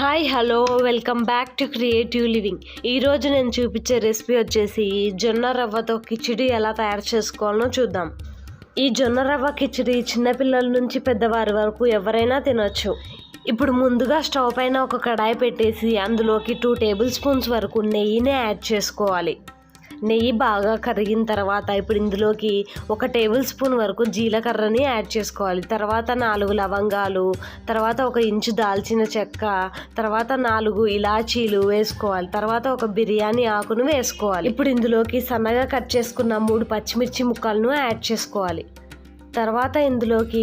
Hi hello welcome back to creative living. ఈరోజు నేను చూపించే రెసిపీ వచ్చేసి జొన్న రవ్వతో కిచిడి ఎలా తయారు చేసుకోవాలో చూద్దాం. ఈ జొన్న రవ్వ కిచిడి చిన్నపిల్లల నుంచి పెద్దవారి వరకు ఎవరైనా తినొచ్చు. ఇప్పుడు ముందుగా స్టవ్ పైన ఒక కడాయి పెట్టేసి అందులోకి టూ టేబుల్ స్పూన్స్ వరకు నెయ్యిని యాడ్ చేసుకోవాలి. నెయ్యి బాగా కరిగిన తర్వాత ఇప్పుడు ఇందులోకి ఒక టేబుల్ స్పూన్ వరకు జీలకర్రని యాడ్ చేసుకోవాలి. తర్వాత నాలుగు లవంగాలు తర్వాత ఒక ఇంచు దాల్చిన చెక్క తర్వాత నాలుగు ఇలాచీలు వేసుకోవాలి. తర్వాత ఒక బిర్యానీ ఆకును వేసుకోవాలి. ఇప్పుడు ఇందులోకి సన్నగా కట్ చేసుకున్న మూడు పచ్చిమిర్చి ముక్కలను యాడ్ చేసుకోవాలి. తర్వాత ఇందులోకి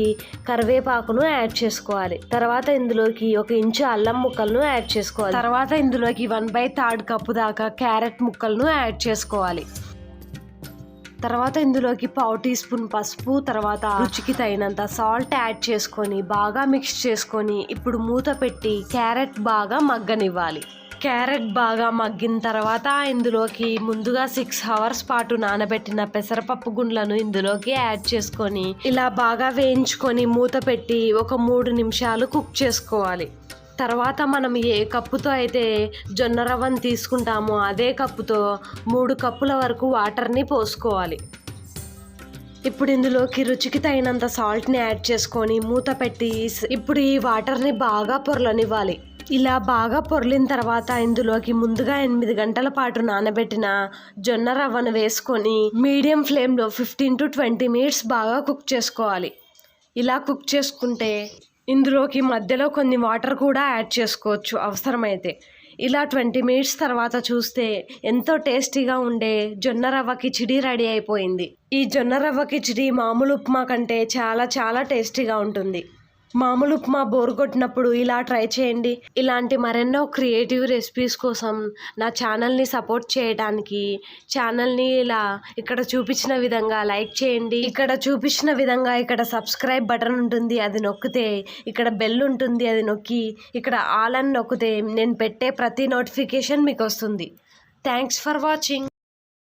కరివేపాకును యాడ్ చేసుకోవాలి. తర్వాత ఇందులోకి ఒక ఇంచు అల్లం ముక్కలను యాడ్ చేసుకోవాలి. తర్వాత ఇందులోకి వన్ బై థర్డ్ కప్పు దాకా క్యారెట్ ముక్కలను యాడ్ చేసుకోవాలి. తర్వాత ఇందులోకి పావు టీ స్పూన్ పసుపు తర్వాత రుచికి తగినంత సాల్ట్ యాడ్ చేసుకొని బాగా మిక్స్ చేసుకొని ఇప్పుడు మూత పెట్టి క్యారెట్ బాగా మగ్గనివ్వాలి. క్యారెట్ బాగా మగ్గిన తర్వాత ఇందులోకి ముందుగా సిక్స్ అవర్స్ పాటు నానబెట్టిన పెసరపప్పు గుండ్లను ఇందులోకి యాడ్ చేసుకొని ఇలా బాగా వేయించుకొని మూత పెట్టి ఒక మూడు నిమిషాలు కుక్ చేసుకోవాలి. తర్వాత మనం ఏ కప్పుతో అయితే జొన్న రవ్వను తీసుకుంటామో అదే కప్పుతో మూడు కప్పుల వరకు వాటర్ని పోసుకోవాలి. ఇప్పుడు ఇందులోకి రుచికి తగినంత సాల్ట్ని యాడ్ చేసుకొని మూత పెట్టి ఇప్పుడు ఈ వాటర్ని బాగా పొరలనివ్వాలి. ఇలా బాగా పొర్లిన తర్వాత ఇందులోకి ముందుగా ఎనిమిది గంటల పాటు నానబెట్టిన జొన్న రవ్వను వేసుకొని మీడియం ఫ్లేమ్లో ఫిఫ్టీన్ టు ట్వంటీ మినిట్స్ బాగా కుక్ చేసుకోవాలి. ఇలా కుక్ చేసుకుంటే ఇందులోకి మధ్యలో కొన్ని వాటర్ కూడా యాడ్ చేసుకోవచ్చు అవసరమైతే. ఇలా ట్వంటీ మినిట్స్ తర్వాత చూస్తే ఎంతో టేస్టీగా ఉండే జొన్న రవ్వ కిచిడి రెడీ అయిపోయింది. ఈ జొన్న రవ్వ కిచిడి మామూలు ఉప్మా కంటే చాలా చాలా టేస్టీగా ఉంటుంది. మామూలు ఉప్మా బోర్ కొట్టినప్పుడు ఇలా ట్రై చేయండి. ఇలాంటి మరెన్నో క్రియేటివ్ రెసిపీస్ కోసం నా ఛానల్ని సపోర్ట్ చేయడానికి ఛానల్ని ఇలా ఇక్కడ చూపించిన విధంగా లైక్ చేయండి. ఇక్కడ చూపించిన విధంగా ఇక్కడ సబ్స్క్రైబ్ బటన్ ఉంటుంది అది నొక్కితే ఇక్కడ బెల్ ఉంటుంది అది నొక్కి ఇక్కడ ఆల్ అని నొక్కితే నేను పెట్టే ప్రతి నోటిఫికేషన్ మీకు వస్తుంది. Thanks for watching.